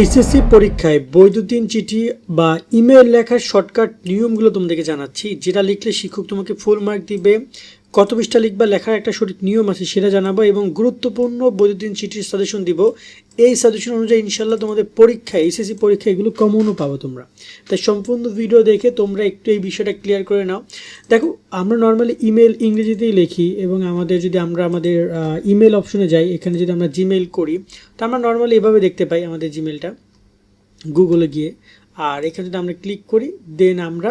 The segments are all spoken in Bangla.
এইচএসসি পরীক্ষায় বৈদ্যুতিন চিঠি বা ইমেল লেখার শর্টকাট নিয়মগুলো তোমাদেরকে জানাচ্ছি। যেটা লিখলে শিক্ষক তোমাকে ফুল মার্ক দিবে। কত পৃষ্ঠা লিখবা লেখার একটা সঠিক নিয়ম আছে সেটা জানাব এবং গুরুত্বপূর্ণ বৈদ্যুতিন চিঠির সাজেশন দিব। এই সাজেশন অনুযায়ী ইনশাল্লাহ তোমাদের পরীক্ষা এইচএসসি পরীক্ষা এগুলো কমনও পাবো তোমরা। তাই সম্পূর্ণ ভিডিও দেখে তোমরা একটু এই বিষয়টা ক্লিয়ার করে নাও। দেখো, আমরা নর্মালি ইমেল ইংরেজিতেই লিখি এবং আমাদের যদি আমরা আমাদের ইমেল অপশনে যাই, এখানে যদি আমরা জিমেল করি, তো আমরা নর্মালি এভাবে দেখতে পাই আমাদের জিমেলটা গুগলে গিয়ে, আর এখানে যদি আমরা ক্লিক করি দেন আমরা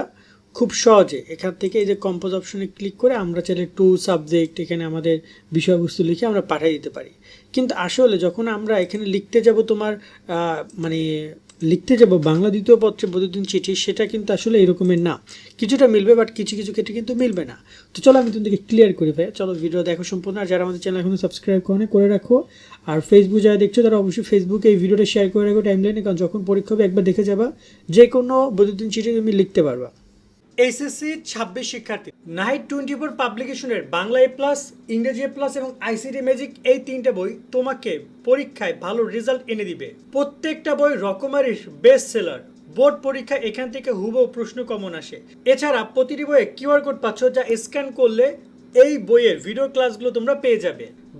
খুব সহজে। এখান থেকে এই যে কম্পোজ অপশনে ক্লিক করে আমরা চাইলে টু সাবজেক্ট এখানে আমাদের বিষয়বস্তু লিখে আমরা পাঠিয়ে দিতে পারি। কিন্তু আসলে যখন আমরা এখানে লিখতে যাব তোমার মানে লিখতে যাব বাংলা দ্বিতীয় পত্রে বৈদ্যুতিন চিঠি, সেটা কিন্তু আসলে এরকমের না। কিছুটা মিলবে বাট কিছু কিছু ক্ষেত্রে কিন্তু মিলবে না। তো চলো আমি তোমাদেরকে ক্লিয়ার করে ভাই চলো ভিডিও দেখো সম্পূর্ণ। আর যারা আমাদের চ্যানেল এখনও সাবস্ক্রাইব করে করে রাখো। আর ফেসবুক যারা দেখছ, তারা অবশ্যই ফেসবুকে এই ভিডিওটা শেয়ার করে রাখো টাইম টাইমলাইনে কারণ যখন পরীক্ষা হবে, একবার দেখে যাবা। যে কোনো বৈদ্যুতিন চিঠি তুমি লিখতে পারবা। এইচএসসি ছাব্বিশ শিক্ষার্থী। নাইট টোয়েন্টি ফোর পাবলিকেশনের বাংলা এ প্লাস ইংরেজি এ প্লাস এবং আইসিডি ম্যাজিক এই তিনটে বই তোমাকে পরীক্ষায় ভালো রেজাল্ট এনে দিবে। প্রত্যেকটা বই রকমারির বেস্ট সেলার বোর্ড পরীক্ষা এখান থেকে হুবহু প্রশ্ন কমন আসে। এছাড়া প্রতিটি বইয়ে কিউআর কোড পাচ্ছ যা স্ক্যান করলে এই বইয়ের ভিডিও ক্লাসগুলো তোমরা পেয়ে যাবে।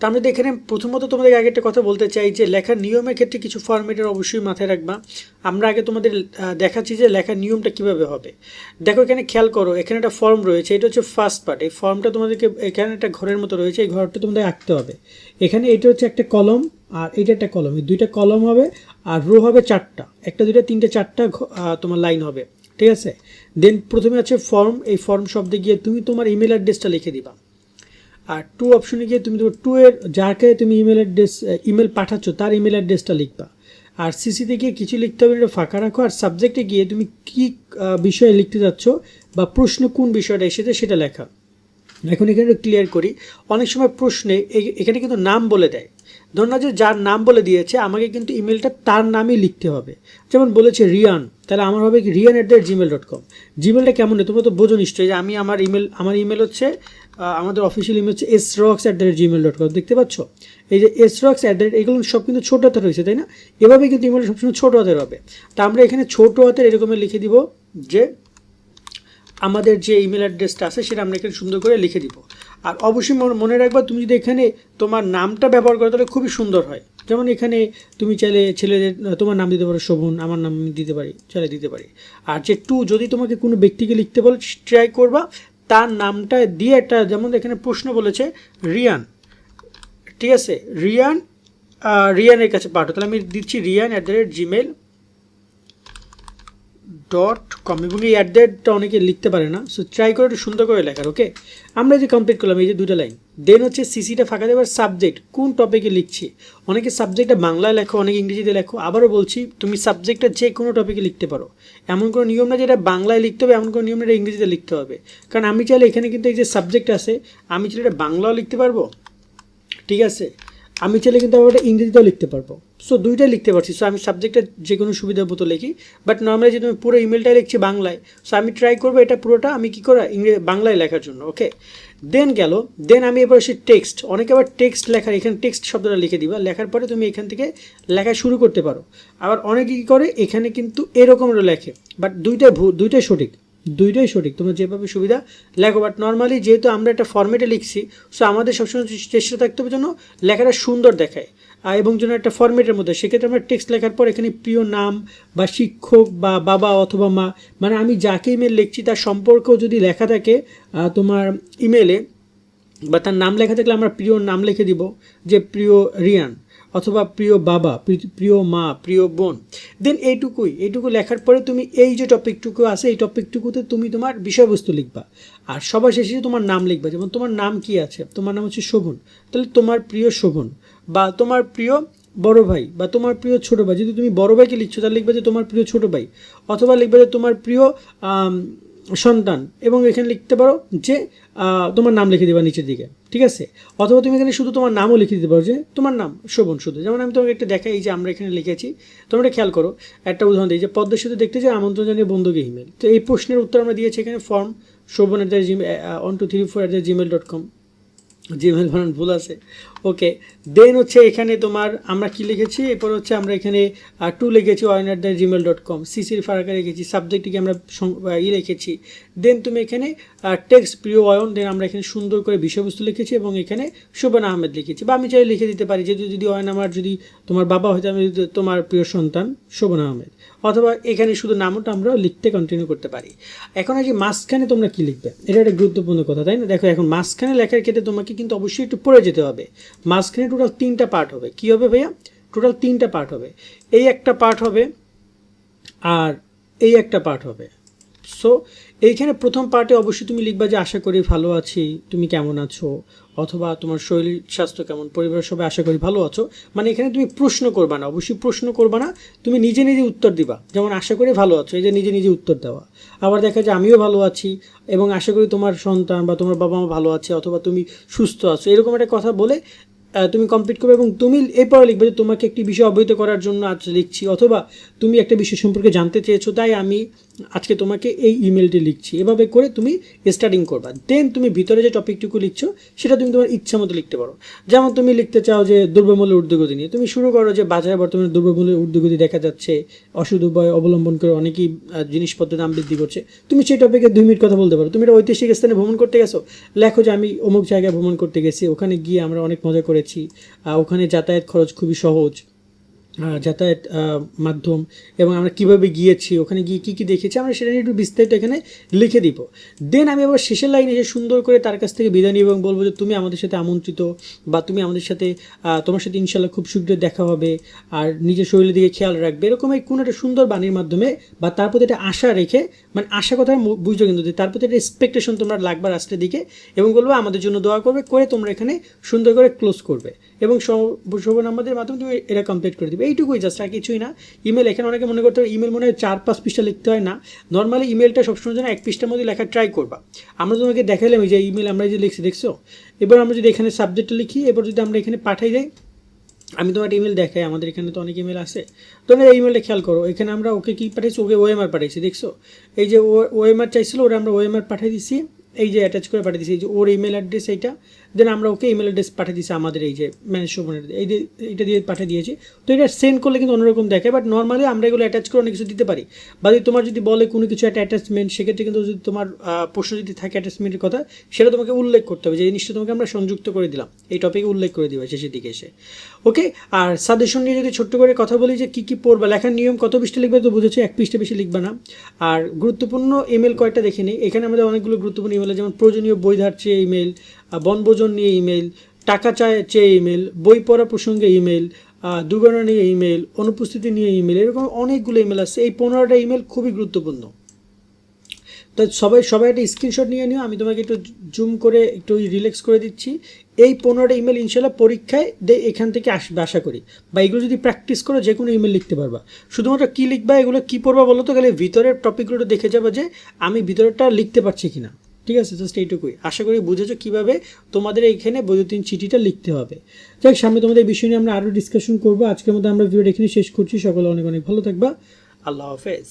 তো আমরা যদি এখানে প্রথমত তোমাদের আগে একটা কথা বলতে চাই যে লেখার নিয়মের ক্ষেত্রে কিছু ফর্মেটের অবশ্যই মাথায় রাখবা। আমরা আগে তোমাদের দেখাচ্ছি যে লেখার নিয়মটা কীভাবে হবে। দেখো এখানে খেয়াল করো, এখানে একটা ফর্ম রয়েছে, এটা হচ্ছে ফার্স্ট পার্ট এই ফর্মটা তোমাদেরকে, এখানে একটা ঘরের মতো রয়েছে, এই ঘরটা তোমাদের আঁকতে হবে। এখানে এটা হচ্ছে একটা কলম আর এটা একটা কলম। এই দুইটা কলম হবে আর রো হবে চারটা। একটা দুইটা, তিনটে, চারটা তোমার লাইন হবে। ঠিক আছে? দেন প্রথমে আছে ফর্ম এই ফর্ম শব্দে গিয়ে তুমি তোমার ইমেল অ্যাড্রেসটা লিখে দিবা। আর টু অপশনে গিয়ে তুমি টু এর যাকে তুমি ইমেল অ্যাড্রেস ইমেল পাঠাচ্ছ, তার ইমেল অ্যাড্রেসটা লিখবা। আর সিসিতে গিয়ে কিছু লিখতে হবে, এটা ফাঁকা রাখো। আর সাবজেক্টে গিয়ে তুমি কী বিষয়ে লিখতে যাচ্ছ বা প্রশ্ন কোন বিষয়টা এসেছে সেটা লেখা। এখন এখানে ক্লিয়ার করি। অনেক সময় প্রশ্নে এখানে কিন্তু নাম বলে দেয়। ধরুন যে যার নাম বলে দিয়েছে, আমাকে কিন্তু ইমেলটা তার নামই লিখতে হবে। যেমন বলেছে রিয়ান, তাহলে আমার হবে কি, Riyan at the Gmail dot com জিমেলটা কেমন? তোমরা তো বোঝো নিশ্চয়ই যে আমি আমার ইমেল আমার ইমেল হচ্ছে আমাদের অফিসিয়াল ইমেল হচ্ছে S rocks at the rate Gmail dot com দেখতে পাচ্ছ? এই যে S rocks at the rate এগুলো সব কিন্তু ছোটো হাতের রয়েছে, তাই না? এভাবে কিন্তু ইমেল সবসময় ছোটো হাতের হবে। তা আমরা এখানে ছোটো হাতের এরকমের লিখে দিব যে আমাদের যে ইমেল অ্যাড্রেসটা আছে, সেটা আমরা এখানে সুন্দর করে লিখে দিব। আর অবশ্যই মনে রাখবা, তুমি যদি এখানে তোমার নামটা ব্যবহার করো, তাহলে খুবই সুন্দর হয়। যেমন এখানে তুমি চাইলে ছেলেদের তোমার নাম দিতে পারো শোভন, আমার নাম দিতে পারি, চাইলে দিতে পারি। আর যে টু যদি তোমাকে কোনো ব্যক্তিকে লিখতে বলো ট্রাই করবা। তার নামটা দিয়ে একটা যেমন এখানে প্রশ্ন বলেছে, রিয়ান। ঠিক আছে? রিয়ান রিয়ানের কাছে পাঠো। তাহলে আমি দিচ্ছি Riyan at the rate Gmail dot com এবং এই অ্যাট দ্য রেটটা অনেকে লিখতে পারে না। সো ট্রাই করে একটু সুন্দর করে লেখার ওকে আমরা যে কমপ্লিট করলাম, এই যে দুটো লাইন দেন হচ্ছে সিসিটা ফাঁকা দেবার সাবজেক্ট কোন টপিকে লিখছি? অনেকে সাবজেক্টটা বাংলায় লেখো, অনেকে ইংরেজিতে লেখো। আবারও বলছি, তুমি সাবজেক্টটা যে কোনো টপিকে লিখতে পারো। এমন কোনো নিয়ম না যেটা বাংলায় লিখতে হবে, এমন কোনো নিয়ম না এটা ইংরেজিতে লিখতে হবে। কারণ আমি চাইলে এখানে কিন্তু এই যে সাবজেক্ট আছে, আমি চাইলে এটা বাংলাও লিখতে পারব। ঠিক আছে? আমি চাইলে কিন্তু আবার ওটা ইংরেজিতেও লিখতে পারব। সো দুইটাই লিখতে পারছি। সো আমি সাবজেক্টটা যে কোনো সুবিধা মতো লিখি। বাট নর্মালি যে তুমি পুরো ইমেলটাই লিখছি বাংলায়। সো আমি ট্রাই করব এটা পুরোটা, আমি কী করা? ইংরেজি বাংলায় লেখার জন্য ওকে দেন গেল দেন আমি এবার সে টেক্সট অনেকে আবার টেক্সট লেখার, এখানে টেক্সট শব্দটা লিখে দিবা, লেখার পরে তুমি এখান থেকে লেখা শুরু করতে পারো। আবার অনেকে কী করে, এখানে কিন্তু এরকমটা লেখে বাট দুইটাই ভুল দুইটাই সঠিক। দুইটাই সঠিক। তোমরা যেভাবে সুবিধা লেখো বাট নর্মালি যেহেতু আমরা একটা ফর্মেটে লিখছি সো আমাদের সবসময় চেষ্টা থাকতে হবে যেন লেখাটা সুন্দর দেখায় এবং যেন একটা ফর্মেটের মধ্যে, সেক্ষেত্রে আমরা টেক্সট লেখার পর এখানে প্রিয় নাম বা শিক্ষক বা বাবা অথবা মা মানে আমি যাকে ইমেল লিখছি তার সম্পর্কেও যদি লেখা থাকে তোমার ইমেলে বা তার নাম লেখা থাকলে আমরা প্রিয় নাম লিখে দিব, যে প্রিয় রিয়ান। অথবা প্রিয় বাবা প্রিয় মা, প্রিয় বোন দেন এইটুকুই। এইটুকু লেখার পরে তুমি এই যে টপিকটুকু আছে, এই টপিকটুকুতে তুমি তোমার বিষয়বস্তু লিখবা। আর সবার শেষে তোমার নাম লিখবা, যেমন তোমার নাম কি আছে? তোমার নাম হচ্ছে শোভন। তাহলে তোমার প্রিয় শোভন বা তোমার প্রিয় বড় ভাই বা তোমার প্রিয় ছোট ভাই, যদি তুমি বড় ভাইকে লিখছো, তাহলে লিখবে যে তোমার প্রিয় ছোট ভাই। অথবা লিখবে যে তোমার প্রিয় সন্তান, এবং এখানে লিখতে পারো যে তোমার নাম লিখে দেবা নিচের দিকে, ঠিক আছে? অথবা তুমি এখানে শুধু তোমার নামও লিখে দিতে পারো যে, তোমার নাম শোভন শুধু। যেমন আমি তোমাকে একটা দেখাই যে আমরা এখানে লিখেছি, তোমরা খেয়াল করো, একটা উদাহরণ দিই, যে পদ্মের সাথে দেখতে যে আমন্ত্রণ জানিয়ে বন্ধুকে ইমেল। তো এই প্রশ্নের উত্তর আমরা দিয়েছি এখানে form Shovon at the Gmail one two three four at the Gmail dot com Gmail বানান ভুল আছে। ওকে দেন হচ্ছে এখানে তোমার আমরা কি লিখেছি? এরপর হচ্ছে আমরা এখানে টু লিখেছি wine at the Gmail dot com সিসির ফারাকা রেখেছি সাবজেক্টটিকে আমরা ই লিখেছি। দেন তুমি এখানে টেক্সট প্রিয় অয়ন দেন আমরা এখানে সুন্দর করে বিষয়বস্তু লিখেছি এবং এখানে শোভন আহমেদ লিখেছি। বা আমি চাই লিখে দিতে পারি যেহেতু যদি অয়ন আমার, যদি তোমার বাবা হয়তো আমি, তোমার প্রিয় সন্তান শোভন আহমেদ। অথবা এখানে শুধু নামটা আমরা লিখতে কন্টিনিউ করতে পারি। এখন এই যে মাঝখানে তোমরা কি লিখবে? এটা একটা গুরুত্বপূর্ণ কথা, তাই না? দেখো, এখন মাঝখানে লেখার ক্ষেত্রে তোমাকে কিন্তু অবশ্যই একটু পড়ে যেতে হবে। মাঝখানে টোটাল তিনটা পার্ট হবে। কি হবে ভাইয়া? টোটাল তিনটা পার্ট হবে। এই একটা পার্ট হবে আর এই একটা পার্ট হবে। সো এইখানে প্রথম পার্টে অবশ্যই তুমি লিখবা যে, আশা করি ভালো আছি। তুমি কেমন আছো? অথবা তোমার শরীর স্বাস্থ্য কেমন, পরিবারের সবাই আশা করি ভালো আছো। মানে এখানে তুমি প্রশ্ন করবা না, অবশ্যই প্রশ্ন করবা না, তুমি নিজে নিজে উত্তর দিবা। যেমন আশা করি ভালো আছো, এই যে নিজে নিজে উত্তর দেওয়া। আবার দেখা যায় আমিও ভালো আছি, এবং আশা করি তোমার সন্তান বা তোমার বাবা মা ভালো আছে, অথবা তুমি সুস্থ আছো। এরকম একটা কথা বলে তুমি কমপ্লিট করবে এবং তুমি এরপরে লিখবে যে তোমাকে একটি বিষয় অবহিত করার জন্য আজ লিখছি অথবা তুমি একটা বিষয় সম্পর্কে জানতে চেয়েছো, তাই আমি আজকে তোমাকে এই ইমেলটি লিখছি। এভাবে করে তুমি স্টার্টিং করবা। দেন তুমি ভিতরে যে টপিকটুকু লিখছো, সেটা তুমি তোমার ইচ্ছা মতো লিখতে পারো। যেমন তুমি লিখতে চাও যে দ্রব্যমূল্যের ঊর্ধ্বগতি নিয়ে। তুমি শুরু করো যে বাজারে বর্তমানে দ্রব্যমূল্যের ঊর্ধ্বগতি দেখা যাচ্ছে, অসুদ, উপায় অবলম্বন করে অনেকেই জিনিসপত্রের দাম বৃদ্ধি করছে। তুমি সেই টপিকে দুই মিনিট কথা বলতে পারো। তুমি একটা ঐতিহাসিক স্থানে ভ্রমণ করতে গেছো। লেখো যে আমি অমুক জায়গায় ভ্রমণ করতে গেছি, ওখানে গিয়ে আমরা অনেক মজা করেছি। আহ, ওখানে যাতায়াত খরচ খুবই সহজ। যাতায়াত মাধ্যম এবং আমরা কীভাবে গিয়েছি, ওখানে গিয়ে কী কী দেখেছি, আমরা সেটা নিয়ে একটু বিস্তারিত এখানে লিখে দিব। দেন আমি আবার শেষের লাইনে এসে সুন্দর করে তার কাছ থেকে বিদায় নিই এবং বলব যে তুমি আমাদের সাথে আমন্ত্রিত বা তুমি আমাদের সাথে তোমার সাথে ইনশাল্লাহ খুব শীঘ্রই দেখা হবে আর নিজের শরীরের দিকে খেয়াল রাখবে। এরকম এই কোনো একটা সুন্দর বাণীর মাধ্যমে বা তার প্রতি একটা আশা রেখে মানে আশা কথা বুঝছ কিন্তু তার প্রতি একটা এক্সপেকটেশন তোমরা লাগবে রাস্তার দিকে এবং বলব আমাদের জন্য দোয়া করবে, করে তোমরা এখানে সুন্দর করে ক্লোজ করবে এবং নাম্বারের মাধ্যমে তুমি এটা কমপ্লিট করে দিবে। এইটুকুই জাস্ট আর কিছুই না। ইমেল এখানে অনেকে মনে করতে হবে ইমেল মনে হয় চার পাঁচ পৃষ্ঠা লিখতে হয় না। নর্মালি ইমেলটা সবসময় যেন এক পৃষ্ঠার মধ্যে লেখা ট্রাই করবা। আমরা তোমাকে দেখালাম এই যে ইমেল আমরা যে লিখছি, দেখছ? এবার আমরা যদি এখানে সাবজেক্টটা লিখি, এবার যদি আমরা এখানে পাঠাই যাই আমি তোমার ইমেল দেখাই, আমাদের এখানে তো অনেক ইমেল আছে। তোমরা এই ইমেলটা খেয়াল করো, এখানে আমরা ওকে কি পাঠিয়েছি ওকে ওএমআর পাঠিয়েছি দেখছ? এই যে ওএমআর চাইছিল, ওরা আমরা ওএমআর পাঠিয়ে দিছি, এই যে অ্যাটাচ করে পাঠিয়ে দিছি, এই যে ওর ইমেল অ্যাড্রেস এইটা। দেন আমরা ওকে ইমেল অ্যাড্রেস পাঠিয়ে দিছি আমাদের এই যে ম্যানেজ শোভনের এই যে এইটা দিয়ে পাঠিয়ে দিয়েছি। তো এটা সেন্ড করলে কিন্তু অন্যরকম দেখে বাট নর্মালি আমরা এগুলো অ্যাটাচ করে অনেক কিছু দিতে পারি। বা যদি তোমার যদি বলে কোনো কিছু একটা অ্যাটাচমেন্ট সেক্ষেত্রে কিন্তু যদি তোমার প্রশ্ন যদি থাকে অ্যাটাচমেন্টের কথা, সেটা তোমাকে উল্লেখ করতে হবে যে জিনিসটা তোমাকে আমরা সংযুক্ত করে দিলাম। এই টপিকে উল্লেখ করে দিবা শেষের দিকে এসে। ওকে আর সাজেশন নিয়ে যদি ছোট্ট করে কথা বলি যে কী কী পড়বা, লেখার নিয়ম কত পৃষ্ঠা লিখবে তো বুঝেছি, এক পৃষ্ঠা বেশি লিখবে না। আর গুরুত্বপূর্ণ ইমেল কয়েকটা দেখে নিই। এখানে আমাদের অনেকগুলো গুরুত্বপূর্ণ ইমেল যেমন প্রয়োজনীয় বই ধার চেয়ে ইমেল বনভোজন নিয়ে ইমেল টাকা চায়, চেয়ে ইমেল বই পড়া প্রসঙ্গে ইমেল দুর্ঘটনা নিয়ে ইমেল অনুপস্থিতি নিয়ে ইমেল এরকম অনেকগুলো ইমেল আছে। এই পনেরোটা ইমেল খুবই গুরুত্বপূর্ণ। তো সবাই সবাই একটা স্ক্রিনশট নিয়ে নিও, আমি তোমাকে একটু জুম করে একটু রিল্যাক্স করে দিচ্ছি। এই পনেরোটা ইমেল ইনশাল্লাহ পরীক্ষায় দে এখান থেকে আসবে আশা করি। বা এগুলো যদি প্র্যাকটিস করো যে কোনো ইমেল লিখতে পারবা। শুধুমাত্র কী লিখবা, এগুলো কী পড়বা বলো তো গেলে ভিতরের টপিকগুলো দেখে যাব যে আমি ভিতরেরটা লিখতে পারছি কি না ঠিক আছে জাস্ট এইটুকুই। আশা করি বুঝেছ কীভাবে তোমাদের এইখানে বৈদ্যুতিন চিঠিটা লিখতে হবে। যাই সামনে তোমাদের বিষয় নিয়ে আমরা আরও ডিসকাশন করব। আজকের মধ্যে আমরা ভিডিওটা এখানে শেষ করছি। সকলে অনেক অনেক ভালো থাকবা। আল্লাহ হাফেজ।